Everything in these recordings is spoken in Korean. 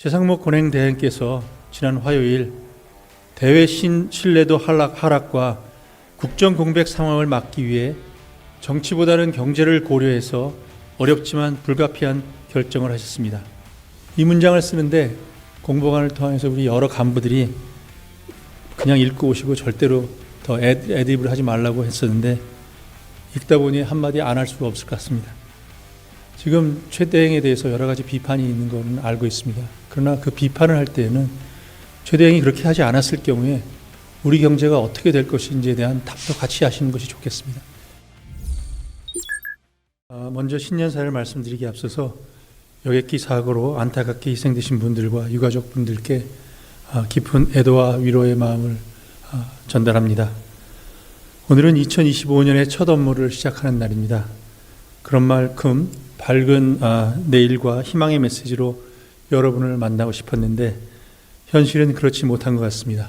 최상목 권행대행께서 지난 화요일 대외 신 신뢰도 하락, 하락과 국정 공백 상황을 막기 위해 정치보다는 경제를 고려해서 어렵지만 불가피한 결정을 하셨습니다. 이 문장을 쓰는데 공보관을 통해서 우리 여러 간부들이 그냥 읽고 오시고 절대로 더 애- 애드립을 하지 말라고 했었는데 읽다 보니 한마디 안 할 수가 없을 것 같습니다. 지금 최 대행에 대해서 여러 가지 비판이 있는 것은 알고 있습니다. 그러나 그 비판을 할 때에는 최 대행이 그렇게 하지 않았을 경우에 우리 경제가 어떻게 될 것인지에 대한 답도 같이 하시는 것이 좋겠습니다. 아, 먼저 신년사를 말씀드리기 앞서서 여객기 사고로 안타깝게 희생되신 분들과 유가족 분들께 아, 깊은 애도와 위로의 마음을 아, 전달합니다. 오늘은 2025년의 첫 업무를 시작하는 날입니다. 그런 만큼 밝은 아, 내일과 희망의 메시지로 여러분을 만나고 싶었는데 현실은 그렇지 못한 것 같습니다.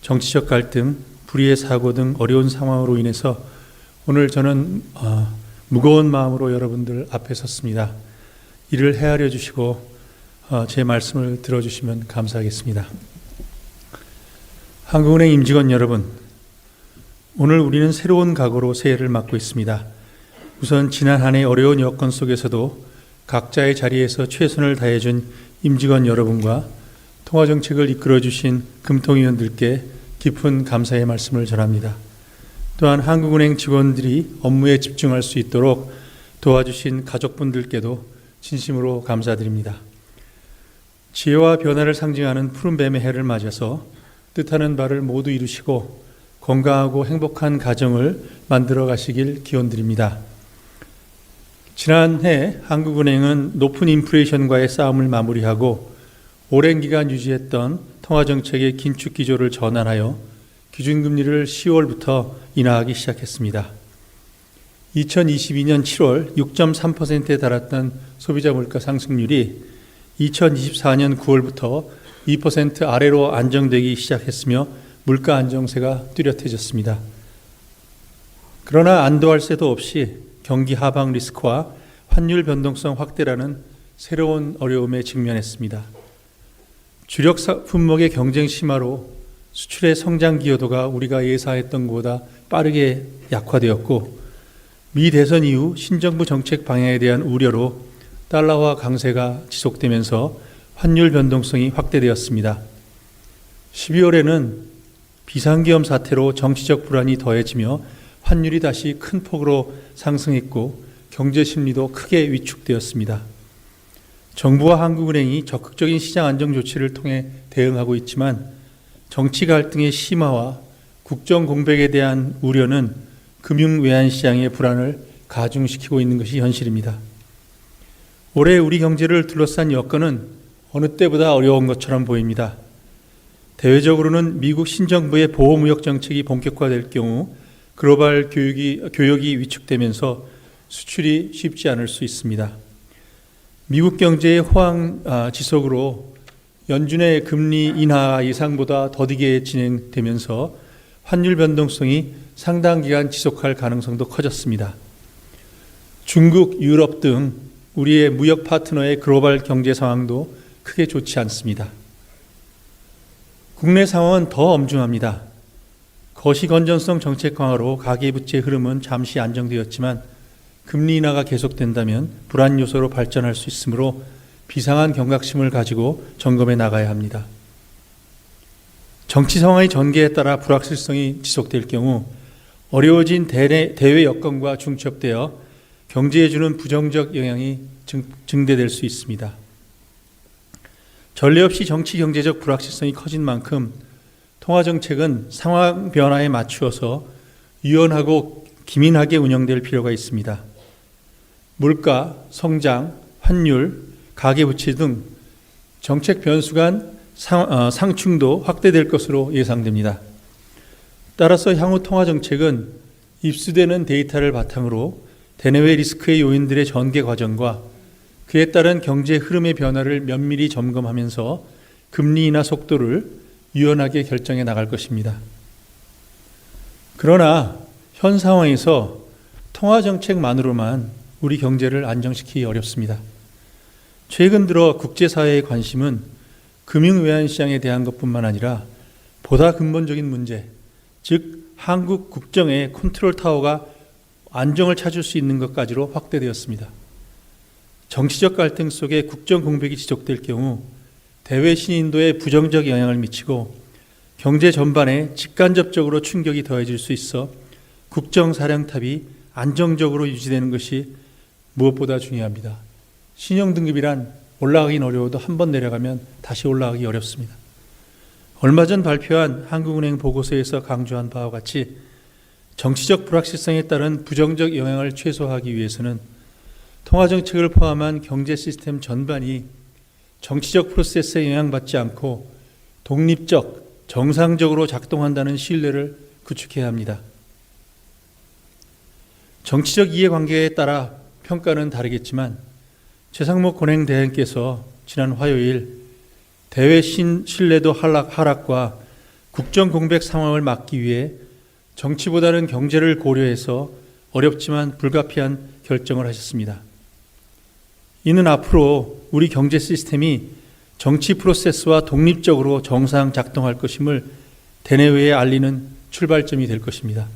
정치적 갈등, 불의의 사고 등 어려운 상황으로 인해서 오늘 저는 아, 무거운 마음으로 여러분들 앞에 섰습니다. 이를 헤아려 주시고 아, 제 말씀을 들어주시면 감사하겠습니다. 한국은행 임직원 여러분, 오늘 우리는 새로운 각오로 새해를 맞고 있습니다. 우선 지난 한 해 어려운 여건 속에서도 각자의 자리에서 최선을 다해준 임직원 여러분과 통화 정책을 이끌어 주신 금통위원들께 깊은 감사의 말씀을 전합니다. 또한 한국은행 직원들이 업무에 집중할 수 있도록 도와주신 가족분들께도 진심으로 감사드립니다. 지혜와 변화를 상징하는 푸른뱀의 해를 맞아서 뜻하는 바를 모두 이루시고 건강하고 행복한 가정을 만들어 가시길 기원드립니다. 지난해 한국은행은 높은 인플레이션과의 싸움을 마무리하고 오랜 기간 유지했던 통화정책의 긴축 기조를 전환하여 기준금리를 10월부터 인하하기 시작했습니다. 2022년 7월 6.3%에 달했던 소비자 물가 상승률이 2024년 9월부터 2% 아래로 안정되기 시작했으며 물가 안정세가 뚜렷해졌습니다. 그러나 안도할 새도 없이 경기 하방 리스크와 환율 변동성 확대라는 새로운 어려움에 직면했습니다. 주력 사- 품목의 경쟁 심화로 수출의 성장 기여도가 우리가 예상했던 것보다 빠르게 약화되었고 미 대선 이후 신정부 정책 방향에 대한 우려로 달러화 강세가 지속되면서 환율 변동성이 확대되었습니다. 12월에는 비상기업 사태로 정치적 불안이 더해지며 환율이 다시 큰 폭으로 상승했고 경제 심리도 크게 위축되었습니다. 정부와 한국은행이 적극적인 시장 안정 조치를 통해 대응하고 있지만 정치 갈등의 심화와 국정 공백에 대한 우려는 금융 외환 시장의 불안을 가중시키고 있는 것이 현실입니다. 올해 우리 경제를 둘러싼 여건은 어느 때보다 어려운 것처럼 보입니다. 대외적으로는 미국 신정부의 보호무역 정책이 본격화될 경우 글로벌 교육이, 교역이 위축되면서 수출이 쉽지 않을 수 있습니다. 미국 경제의 호황 아, 지속으로 연준의 금리 인하 예상보다 더디게 진행되면서 환율 변동성이 상당 기간 지속할 가능성도 커졌습니다. 중국, 유럽 등 우리의 무역 파트너의 글로벌 경제 상황도 크게 좋지 않습니다. 국내 상황은 더 엄중합니다. 거시 건전성 정책 강화로 가계부채 흐름은 잠시 안정되었지만 금리 인하가 계속된다면 불안 요소로 발전할 수 있으므로 비상한 경각심을 가지고 점검해 나가야 합니다. 정치 상황의 전개에 따라 불확실성이 지속될 경우 어려워진 대내, 대외 여건과 중첩되어 경제에 주는 부정적 영향이 증, 증대될 수 있습니다. 전례 없이 정치 경제적 불확실성이 커진 만큼 통화 정책은 상황 변화에 맞추어서 유연하고 기민하게 운영될 필요가 있습니다. 물가, 성장, 환율, 가계부채 등 정책 변수 간 상, 어, 상충도 확대될 것으로 예상됩니다. 따라서 향후 통화 정책은 입수되는 데이터를 바탕으로 대내외 리스크의 요인들의 전개 과정과 그에 따른 경제 흐름의 변화를 면밀히 점검하면서 금리 인하 속도를 유연하게 결정해 나갈 것입니다. 그러나 현 상황에서 통화 정책만으로만 우리 경제를 안정시키기 어렵습니다. 최근 들어 국제사회의 관심은 금융 외환시장에 대한 것뿐만 아니라 보다 근본적인 문제, 즉 한국 국정의 컨트롤 타워가 안정을 찾을 수 있는 것까지로 확대되었습니다. 정치적 갈등 속에 국정 공백이 지속될 경우 대외 신인도에 부정적 영향을 미치고 경제 전반에 직간접적으로 충격이 더해질 수 있어 국정 사령탑이 안정적으로 유지되는 것이 무엇보다 중요합니다. 신용 등급이란 올라가긴 어려워도 한 번 내려가면 다시 올라가기 어렵습니다. 얼마 전 발표한 한국은행 보고서에서 강조한 바와 같이 정치적 불확실성에 따른 부정적 영향을 최소화하기 위해서는 통화 정책을 포함한 경제 시스템 전반이 정치적 프로세스에 영향받지 않고 독립적, 정상적으로 작동한다는 신뢰를 구축해야 합니다. 정치적 이해관계에 따라 평가는 다르겠지만 최상목 권행대행께서 지난 화요일 대외 신, 신뢰도 하락, 하락과 국정 공백 상황을 막기 위해 정치보다는 경제를 고려해서 어렵지만 불가피한 결정을 하셨습니다. 이는 앞으로 우리 경제 시스템이 정치 프로세스와 독립적으로 정상 작동할 것임을 대내외에 알리는 출발점이 될 것입니다.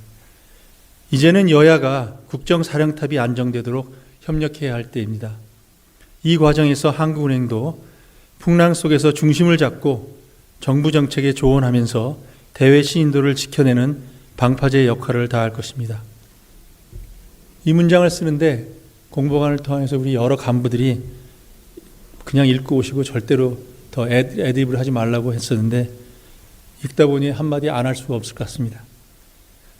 이제는 여야가 국정 사령탑이 안정되도록 협력해야 할 때입니다. 이 과정에서 한국은행도 풍랑 속에서 중심을 잡고 정부 정책에 조언하면서 대외 신인도를 지켜내는 방파제 역할을 다할 것입니다. 이 문장을 쓰는데 공보관을 통해서 우리 여러 간부들이 그냥 읽고 오시고 절대로 더 애드- 애드립을 하지 말라고 했었는데 읽다 보니 한마디 안 할 수가 없을 것 같습니다.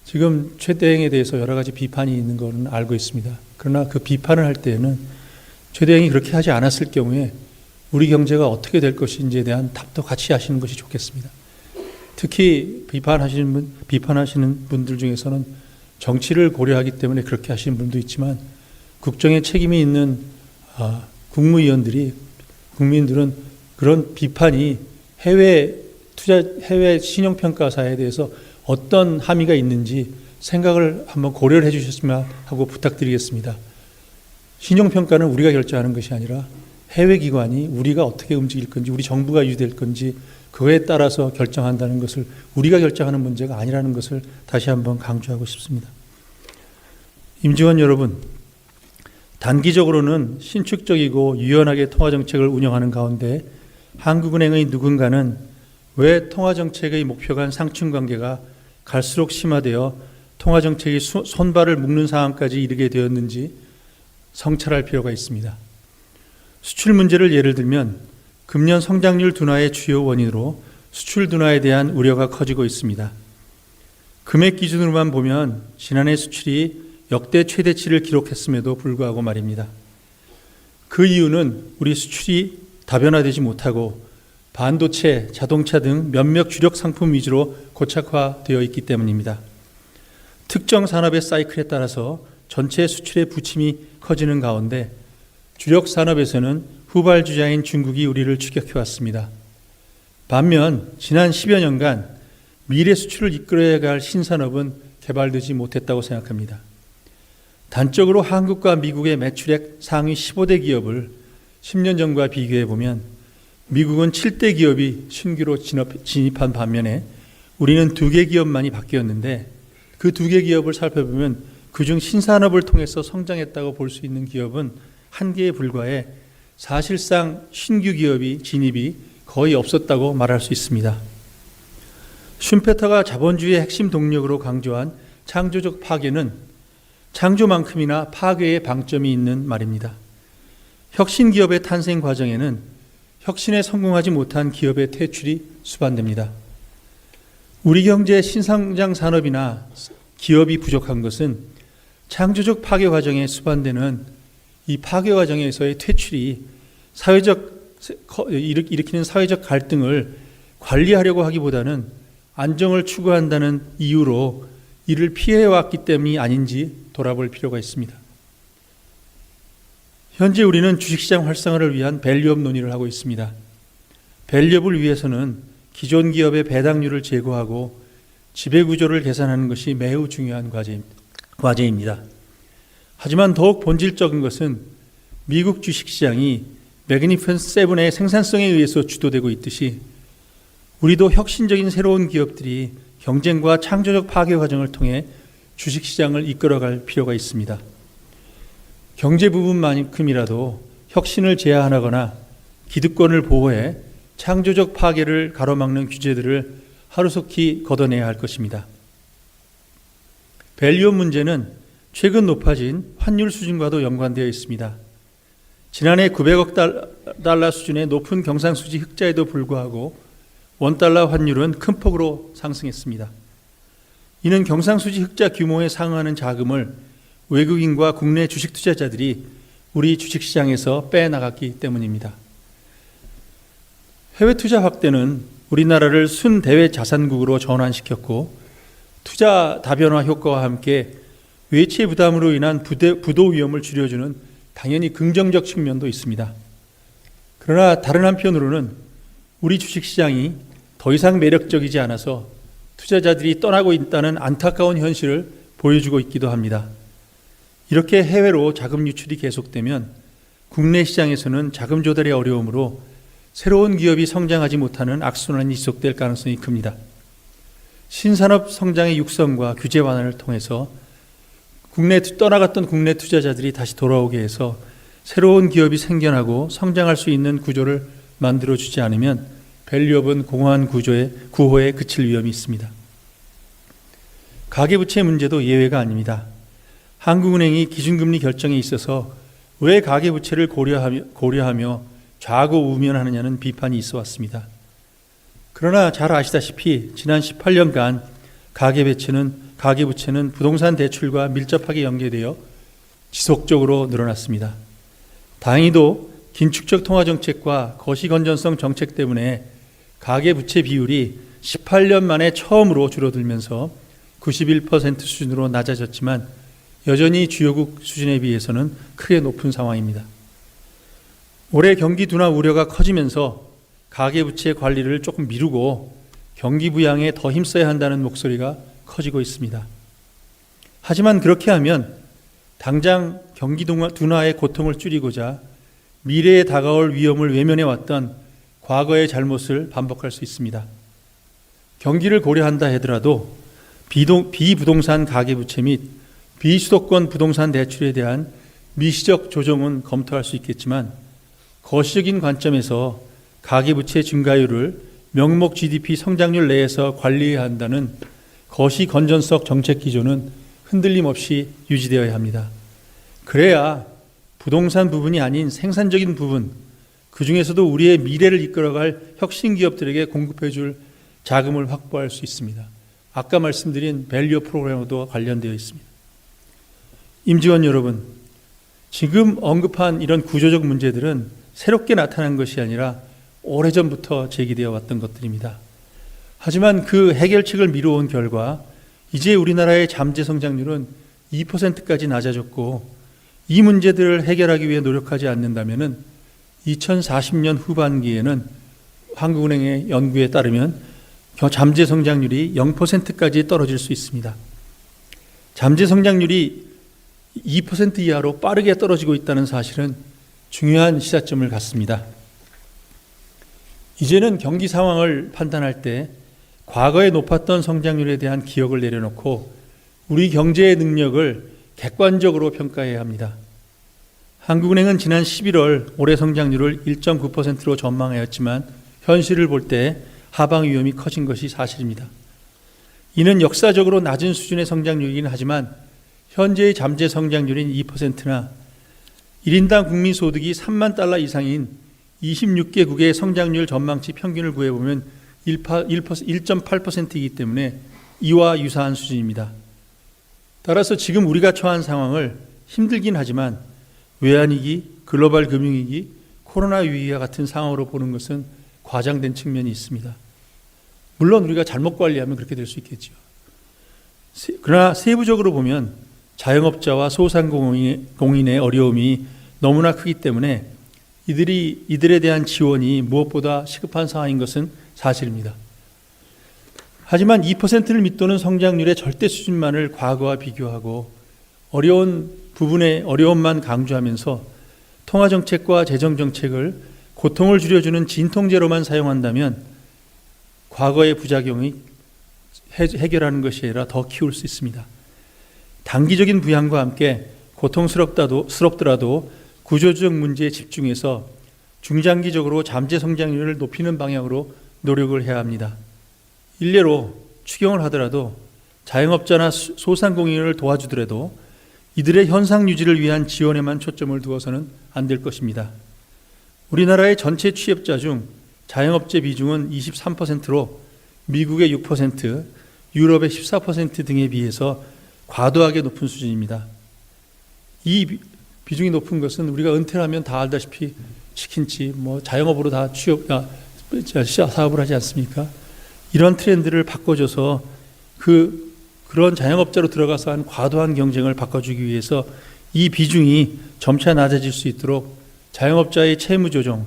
지금 최대행에 대해서 여러 가지 비판이 있는 것은 알고 있습니다. 그러나 그 비판을 할 때에는 최대행이 그렇게 하지 않았을 경우에 우리 경제가 어떻게 될 것인지에 대한 답도 같이 하시는 것이 좋겠습니다. 특히 비판하시는 분, 비판하시는 분들 중에서는 정치를 고려하기 때문에 그렇게 하시는 분도 있지만 국정에 책임이 있는 아, 국무위원들이 국민들은 그런 비판이 해외 투자 해외 신용 평가사에 대해서 어떤 함의가 있는지 생각을 한번 고려를 해주셨으면 하고 부탁드리겠습니다. 신용 평가는 우리가 결정하는 것이 아니라 해외 기관이 우리가 어떻게 움직일 건지 우리 정부가 유지될 건지 그거에 따라서 결정한다는 것을 우리가 결정하는 문제가 아니라는 것을 다시 한번 강조하고 싶습니다. 임직원 여러분, 단기적으로는 신축적이고 유연하게 통화 정책을 운영하는 가운데 한국은행의 누군가는 왜 통화 정책의 목표 간 상충 관계가 갈수록 심화되어 통화 정책이 수- 손발을 묶는 상황까지 이르게 되었는지 성찰할 필요가 있습니다. 수출 문제를 예를 들면 금년 성장률 둔화의 주요 원인으로 수출 둔화에 대한 우려가 커지고 있습니다. 금액 기준으로만 보면 지난해 수출이 역대 최대치를 기록했음에도 불구하고 말입니다. 그 이유는 우리 수출이 다변화되지 못하고 반도체, 자동차 등 몇몇 주력 상품 위주로 고착화되어 있기 때문입니다. 특정 산업의 사이클에 따라서 전체 수출의 부침이 커지는 가운데 주력 산업에서는 후발주자인 중국이 우리를 추격해 왔습니다. 반면 지난 10여 년간 미래 수출을 이끌어야 할 신산업은 개발되지 못했다고 생각합니다. 단적으로 한국과 미국의 매출액 상위 15대 기업을 10년 전과 비교해 보면 미국은 7대 기업이 신규로 진업, 진입 한 반면에 우리는 두 개 기업만이 바뀌었는데 그 두 개 기업을 살펴보면 그중 신산업을 통해서 성장했다고 볼 수 있는 기업은 한 개에 불과해 사실상 신규 기업이 진입이 거의 없었다고 말할 수 있습니다. 슌페터가 자본주의의 핵심 동력으로 강조한 창조적 파괴는 창조만큼이나 파괴의 방점이 있는 말입니다. 혁신 기업의 탄생 과정에는 혁신에 성공하지 못한 기업의 퇴출이 수반됩니다. 우리 경제의 신상장 산업이나 기업이 부족한 것은 창조적 파괴 과정에 수반되는 이 파괴 과정에서의 퇴출이 사회적 일으키는 사회적 갈등을 관리하려고 하기보다는 안정을 추구한다는 이유로 이를 피해왔기 때문이 아닌지 돌아볼 필요가 있습니다. 현재 우리는 주식시장 활성화를 위한 밸류업 논의를 하고 있습니다. 밸류업을 위해서는 기존 기업의 배당률을 제고하고 지배구조를 개선하는 것이 매우 중요한 과제입니다. 하지만 더욱 본질적인 것은 미국 주식시장이 매그니펜스 세븐의 생산성에 의해서 주도되고 있듯이 우리도 혁신적인 새로운 기업들이 경쟁과 창조적 파괴 과정을 통해 주식시장을 이끌어갈 필요가 있습니다. 경제 부분만큼이라도 혁신을 제한하거나 기득권을 보호해 창조적 파괴를 가로막는 규제들을 하루속히 걷어내야 할 것입니다. 밸류업 문제는 최근 높아진 환율 수준과도 연관되어 있습니다. 지난해 900억 달러 수준의 높은 경상수지 흑자에도 불구하고 원달러 환율은 큰 폭으로 상승했습니다. 이는 경상수지 흑자 규모에 상응하는 자금을 외국인과 국내 주식 투자자들이 우리 주식시장에서 빼나갔기 때문입니다. 해외 투자 확대는 우리나라를 순대외 자산국으로 전환시켰고 투자 다변화 효과와 함께 외채 부담으로 인한 부대, 부도 위험을 줄여주는 당연히 긍정적 측면도 있습니다. 그러나 다른 한편으로는 우리 주식시장이 더 이상 매력적이지 않아서 투자자들이 떠나고 있다는 안타까운 현실을 보여주고 있기도 합니다. 이렇게 해외로 자금 유출이 계속되면 국내 시장에서는 자금 조달의 어려움으로 새로운 기업이 성장하지 못하는 악순환이 지속될 가능성이 큽니다. 신산업 성장의 육성과 규제 완화를 통해서 국내 떠나갔던 국내 투자자들이 다시 돌아오게 해서 새로운 기업이 생겨나고 성장할 수 있는 구조를 만들어 주지 않으면 밸류업은 공허한 구조의 구호에 그칠 위험이 있습니다. 가계부채 문제도 예외가 아닙니다. 한국은행이 기준금리 결정에 있어서 왜 가계부채를 고려하며, 고려하며 좌고 우면하느냐는 비판이 있어 왔습니다. 그러나 잘 아시다시피 지난 18년간 가계부채는 가계부채는 부동산 대출과 밀접하게 연계되어 지속적으로 늘어났습니다. 다행히도 긴축적 통화 정책과 거시 건전성 정책 때문에 가계부채 비율이 18년 만에 처음으로 줄어들면서 91% 수준으로 낮아졌지만 여전히 주요국 수준에 비해서는 크게 높은 상황입니다. 올해 경기 둔화 우려가 커지면서 가계부채 관리를 조금 미루고 경기 부양에 더 힘써야 한다는 목소리가 커지고 있습니다. 하지만 그렇게 하면 당장 경기 둔화의 고통을 줄이고자 미래에 다가올 위험을 외면해 왔던 과거의 잘못을 반복할 수 있습니다. 경기를 고려한다 하더라도 비동, 비부동산 가계부채 및 비수도권 부동산 대출에 대한 미시적 조정은 검토할 수 있겠지만 거시적인 관점에서 가계부채 증가율을 명목 GDP 성장률 내에서 관리해야 한다는 거시 건전성 정책 기조는 흔들림 없이 유지되어야 합니다. 그래야 부동산 부분이 아닌 생산적인 부분, 그 중에서도 우리의 미래를 이끌어갈 혁신 기업들에게 공급해 줄 자금을 확보할 수 있습니다. 아까 말씀드린 밸류 프로그램과도 관련되어 있습니다. 임직원 여러분, 지금 언급한 이런 구조적 문제들은 새롭게 나타난 것이 아니라 오래전부터 제기되어 왔던 것들입니다. 하지만 그 해결책을 미루어온 결과 이제 우리나라의 잠재 성장률은 2%까지 낮아졌고 이 문제들을 해결하기 위해 노력하지 않는다면 2040년 후반기에는 한국은행의 연구에 따르면 잠재 성장률이 0%까지 떨어질 수 있습니다. 잠재 성장률이 2% 이하로 빠르게 떨어지고 있다는 사실은 중요한 시사점을 갖습니다. 이제는 경기 상황을 판단할 때 과거에 높았던 성장률에 대한 기억을 내려놓고 우리 경제의 능력을 객관적으로 평가해야 합니다. 한국은행은 지난 11월 올해 성장률을 1.9%로 전망하였지만 현실을 볼 때 하방 위험이 커진 것이 사실입니다. 이는 역사적으로 낮은 수준의 성장률이긴 하지만 현재의 잠재 성장률인 2%나 1인당 국민 소득이 3만 달러 이상인 26개국의 성장률 전망치 평균을 구해보면 1.8%이기 때문에 이와 유사한 수준입니다. 따라서 지금 우리가 처한 상황을 힘들긴 하지만 외환위기, 글로벌 금융위기, 코로나 위기와 같은 상황으로 보는 것은 과장된 측면이 있습니다. 물론 우리가 잘못 관리하면 그렇게 될 수 있겠죠. 그러나 세부적으로 보면 자영업자와 소상공인의 어려움이 너무나 크기 때문에 이들이 이들에 대한 지원이 무엇보다 시급한 상황인 것은 사실입니다. 하지만 2%를 밑도는 성장률의 절대 수준만을 과거와 비교하고 어려운 부분의 어려움만 강조하면서 통화 정책과 재정 정책을 고통을 줄여주는 진통제로만 사용한다면 과거의 부작용이 해- 해결하는 것이 아니라 더 키울 수 있습니다. 단기적인 부양과 함께 고통스럽다도 스럽더라도 구조적 문제에 집중해서 중장기적으로 잠재 성장률을 높이는 방향으로 노력을 해야 합니다. 일례로 추경을 하더라도 자영업자나 수- 소상공인을 도와주더라도 이들의 현상 유지를 위한 지원에만 초점을 두어서는 안 될 것입니다. 우리나라의 전체 취업자 중 자영업자 비중은 23%로 미국의 6%, 유럽의 14% 등에 비해서 과도하게 높은 수준입니다. 이 비- 비중이 높은 것은 우리가 은퇴를 하면 다 알다시피 치킨집, 뭐 자영업으로 다 취업, 아, 사업을 하지 않습니까? 이런 트렌드를 바꿔줘서 그 그런 자영업자로 들어가서 한 과도한 경쟁을 바꿔주기 위해서 이 비중이 점차 낮아질 수 있도록 자영업자의 채무 조정,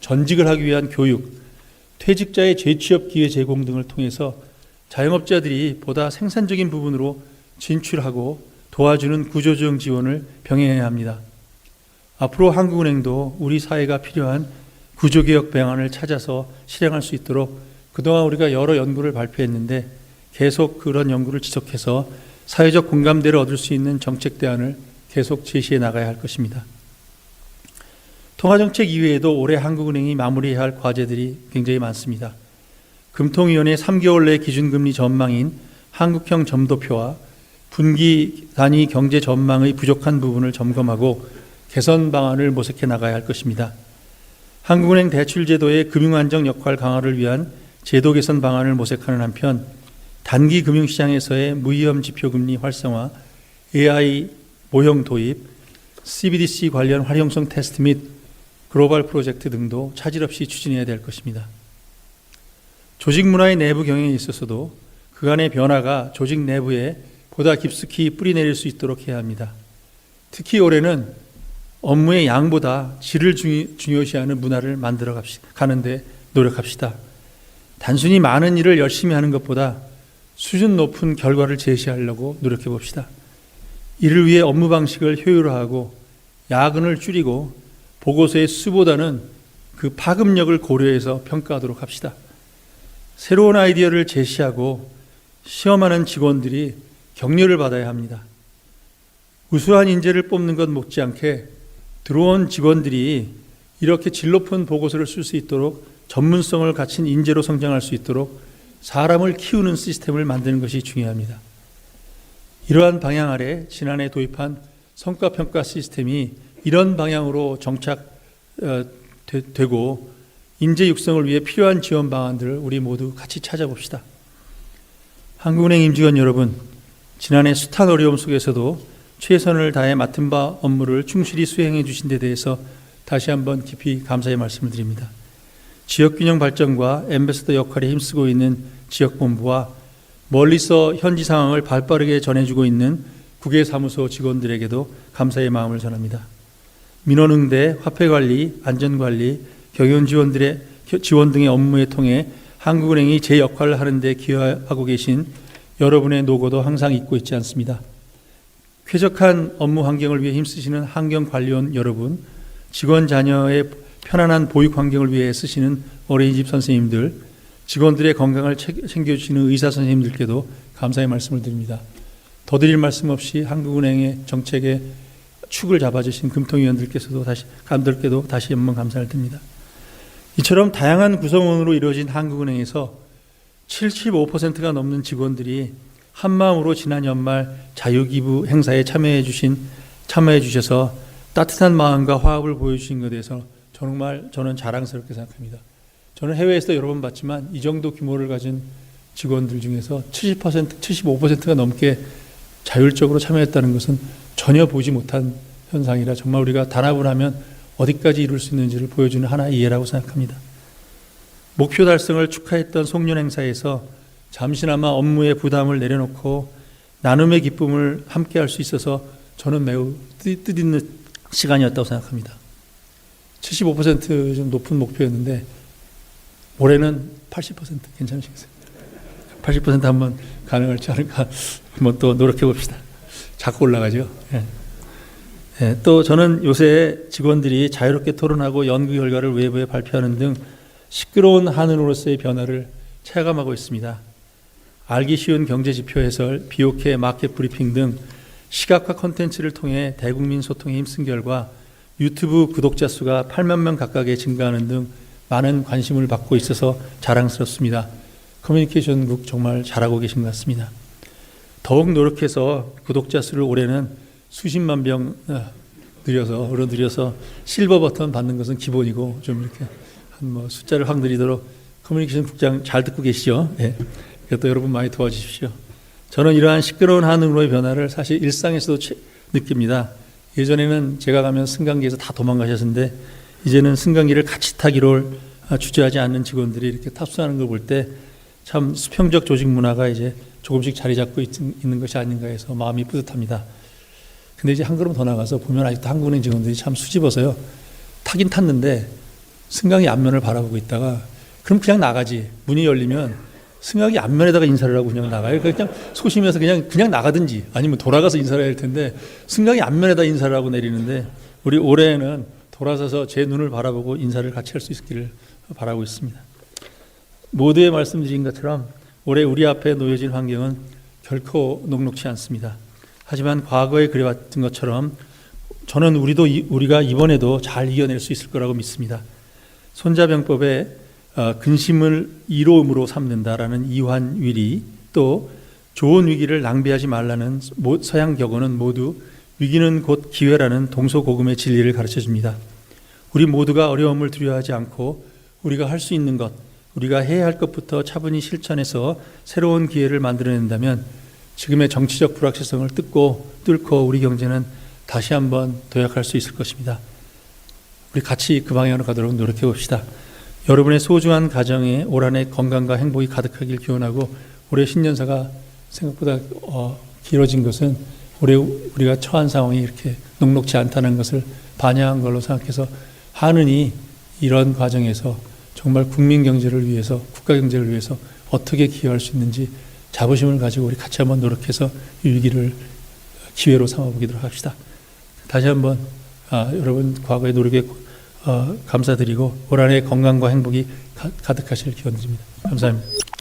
전직을 하기 위한 교육, 퇴직자의 재취업 기회 제공 등을 통해서 자영업자들이 보다 생산적인 부분으로 진출하고 도와주는 구조조정 지원을 병행해야 합니다. 앞으로 한국은행도 우리 사회가 필요한 구조개혁 방안을 찾아서 실행할 수 있도록 그동안 우리가 여러 연구를 발표했는데 계속 그런 연구를 지속해서 사회적 공감대를 얻을 수 있는 정책 대안을 계속 제시해 나가야 할 것입니다. 통화정책 이외에도 올해 한국은행이 마무리해야 할 과제들이 굉장히 많습니다. 금통위원회 3개월 내 기준금리 전망인 한국형 점도표와 분기 단위 경제 전망의 부족한 부분을 점검하고 개선 방안을 모색해 나가야 할 것입니다. 한국은행 대출제도의 금융안정 역할 강화를 위한 제도 개선 방안을 모색하는 한편 단기 금융시장에서의 무위험 지표금리 활성화, AI 모형 도입, CBDC 관련 활용성 테스트 및 글로벌 프로젝트 등도 차질 없이 추진해야 될 것입니다. 조직 문화의 내부 경영에 있어서도 그간의 변화가 조직 내부에 보다 깊숙이 뿌리내릴 수 있도록 해야 합니다. 특히 올해는 업무의 양보다 질을 중요- 중요시하는 문화를 만들어. 가는데 노력합시다. 단순히 많은 일을 열심히 하는 것보다 수준 높은 결과를 제시하려고 노력해 봅시다. 이를 위해 업무 방식을 효율화하고 야근을 줄이고 보고서의 수보다는 그 파급력을 고려해서 평가하도록 합시다. 새로운 아이디어를 제시하고 시험하는 직원들이 격려를 받아야 합니다. 우수한 인재를 뽑는 것 못지 않게 들어온 직원들이 이렇게 질 높은 보고서를 쓸 수 있도록 전문성을 갖춘 인재로 성장할 수 있도록 사람을 키우는 시스템을 만드는 것이 중요합니다. 이러한 방향 아래 지난해 도입한 성과평가 시스템이 이런 방향으로 정착되고 인재 육성을 위해 필요한 지원 방안들을 우리 모두 같이 찾아봅시다. 한국은행 임직원 여러분, 지난해 숱한 어려움 속에서도 최선을 다해 맡은 바 업무를 충실히 수행해 주신 데 대해서 다시 한번 깊이 감사의 말씀을 드립니다. 지역균형 발전과 엠베스더 역할에 힘쓰고 있는 지역본부와 멀리서 현지 상황을 발빠르게 전해주고 있는 국외사무소 직원들에게도 감사의 마음을 전합니다. 민원응대, 화폐관리, 안전관리, 경영 지원들의 지원 등의 업무에 통해 한국은행이 제 역할을 하는데 기여하고 계신 여러분의 노고도 항상 잊고 있지 않습니다. 쾌적한 업무 환경을 위해 힘쓰시는 환경관리원 여러분, 직원 자녀의 편안한 보육 환경을 위해 쓰시는 어린이집 선생님들, 직원들의 건강을 챙- 챙겨주시는 의사 선생님들께도 감사의 말씀을 드립니다. 더 드릴 말씀 없이 한국은행의 정책의 축을 잡아주신 금통위원들께서도 다시 감들께도 다시 한번 감사를 드립니다. 이처럼 다양한 구성원으로 이루어진 한국은행에서 75%가 넘는 직원들이 한 마음으로 지난 연말 자유기부 행사에 참여해 주신 참여해 주셔서 따뜻한 마음과 화합을 보여주신 것에 대해서 정말 저는 자랑스럽게 생각합니다. 저는 해외에서 여러 번 봤지만 이 정도 규모를 가진 직원들 중에서 70%, 75%가 넘게 자율적으로 참여했다는 것은 전혀 보지 못한 현상이라 정말 우리가 단합을 하면 어디까지 이룰 수 있는지를 보여주는 하나의 예라고 생각합니다. 목표 달성을 축하했던 송년 행사에서 잠시나마 업무의 부담을 내려놓고 나눔의 기쁨을 함께 할 수 있어서 저는 매우 뜻, 뜻있는 시간이었다고 생각합니다. 75%좀 높은 목표였는데 올해는 80% 괜찮으시겠어요? 80% 한번 가능할지 않을까 한번 또 노력해 봅시다. 자꾸 올라가죠. 예. 예, 또 저는 요새 직원들이 자유롭게 토론하고 연구 결과를 외부에 발표하는 등 시끄러운 한은으로서의 변화를 체감하고 있습니다. 알기 쉬운 경제 지표 해설, 비오케 마켓 브리핑 등 시각화 콘텐츠를 통해 대국민 소통에 힘쓴 결과 유튜브 구독자 수가 8만 명 가까이 증가하는 등 많은 관심을 받고 있어서 자랑스럽습니다. 커뮤니케이션국 정말 잘하고 계신 것 같습니다. 더욱 노력해서 구독자 수를 올해는 수십만 명 어, 늘려서 늘려서 실버 버튼 받는 것은 기본이고 좀 이렇게 한 뭐 숫자를 확 늘리도록 커뮤니케이션 국장 잘 듣고 계시죠? 예. 그것도 여러분 많이 도와주십시오. 저는 이러한 시끄러운 한응로의 변화를 사실 일상에서도 채- 느낍니다. 예전에는 제가 가면 승강기에서 다 도망가셨는데 이제는 승강기를 같이 타기를 아, 주저하지 않는 직원들이 이렇게 탑승하는 걸 볼 때 참 수평적 조직 문화가 이제 조금씩 자리 잡고 있, 있는 것이 아닌가 해서 마음이 뿌듯합니다. 근데 이제 한 걸음 더 나가서 보면 아직도 한국은행 직원들이 참 수집어서요. 타긴 탔는데 승강이 앞면을 바라보고 있다가 그럼 그냥 나가지. 문이 열리면 승강이 앞면에다가 인사를 하고 그냥 나가요. 그냥 소심해서 그냥 그냥 나가든지 아니면 돌아가서 인사를 할 텐데 승강이 앞면에다 인사를 하고 내리는데 우리 올해는 돌아서서 제 눈을 바라보고 인사를 같이 할 수 있기를 바라고 있습니다. 모두에 말씀드린 것처럼 올해 우리 앞에 놓여진 환경은 결코 녹록치 않습니다. 하지만 과거에 그래왔던 것처럼 저는 우리도 이- 우리가 이번에도 잘 이겨낼 수 있을 거라고 믿습니다. 손자병법에 어, 근심을 이로움으로 삼는다라는 이환위리 또 좋은 위기를 낭비하지 말라는 모- 서양 격언은 모두 위기는 곧 기회라는 동서고금의 진리를 가르쳐 줍니다. 우리 모두가 어려움을 두려워하지 않고 우리가 할 수 있는 것, 우리가 해야 할 것부터 차분히 실천해서 새로운 기회를 만들어낸다면 지금의 정치적 불확실성을 뜯고 뚫고 우리 경제는 다시 한번 도약할 수 있을 것입니다. 우리 같이 그 방향으로 가도록 노력해 봅시다. 여러분의 소중한 가정에 올 한해 건강과 행복이 가득하길 기원하고 올해 신년사가 생각보다 어, 길어진 것은 올해 우리가 처한 상황이 이렇게 녹록지 않다는 것을 반영한 걸로 생각해서 하느니 이런 과정에서 정말 국민 경제를 위해서 국가 경제를 위해서 어떻게 기여할 수 있는지 자부심을 가지고 우리 같이 한번 노력해서 이 위기를 기회로 삼아보도록 합시다. 다시 한번 아, 여러분 과거의 노력에 어, 감사드리고 올 한해 건강과 행복이 가, 가득하실 기원 드립니다. 감사합니다.